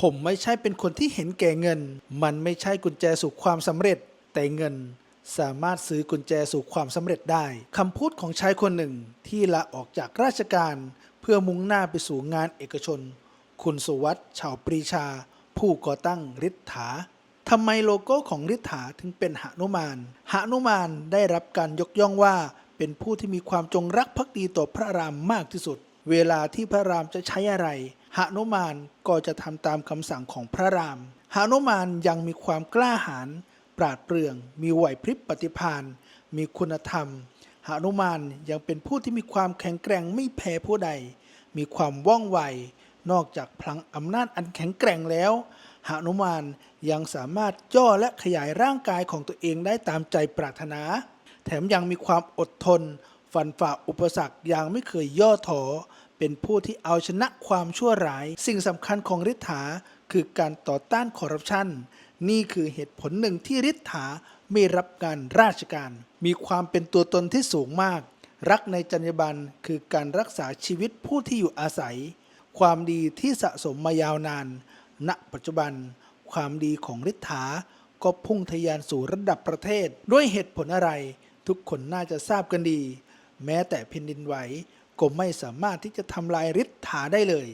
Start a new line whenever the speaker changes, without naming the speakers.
ผมไม่ใช่เป็นคนที่เห็นแก่เงิน มันไม่ใช่กุญแจสู่ความสำเร็จ แต่เงิน สามารถซื้อกุญแจสู่ความสำเร็จได้คำพูดของชายคนหนึ่งที่ลาออกจากราชการ เพื่อมุ่งหน้าไปสู่งานเอกชน คุณสุวัสด์เฉาปรีชา ผู้ก่อตั้งริษฐาทำไมโลโก้ของริษฐาถึงเป็นหนุมานหนุมานได้รับการยกย่องว่า เป็นผู้ที่มีความจงรักภักดีต่อพระรามมากที่สุด เวลาที่พระรามจะใช้อะไร หนุมานก็จะทำตามคำสั่งของพระรามหนุมานยังมีความกล้าหาญปราดเปรื่อง มีไหวพริบปฏิภาณมีคุณธรรมหนุมานยังเป็นผู้ที่มีความแข็งแกร่งไม่แพ้ผู้ใด มีความว่องไว นอกจากพลังอำนาจอันแข็งแกร่งแล้วหนุมานยังสามารถย่อและขยายร่างกายของตัวเองได้ตามใจปรารถนา แถมยังมีความอดทน ฟันฝ่าอุปสรรคอย่างไม่เคยย่อท้อ เป็นผู้ที่เอาชนะความชั่วร้าย สิ่งสำคัญของริษฐาคือการต่อต้านคอร์รัปชัน นี่คือเหตุผลหนึ่งที่ริษฐาไม่รับการราชการ มีความเป็นตัวตนที่สูงมาก รักในจรรยาบรรณคือการรักษาชีวิตผู้ที่อยู่อาศัย ความดีที่สะสมมายาวนาน ณ ปัจจุบัน ความดีของริษฐาก็พุ่งทะยานสู่ระดับประเทศ ด้วยเหตุผลอะไร ทุกคนน่าจะทราบกันดี แม้แต่แผ่นดินไหว ก็ไม่สามารถที่จะทำลายริษฐาได้เลย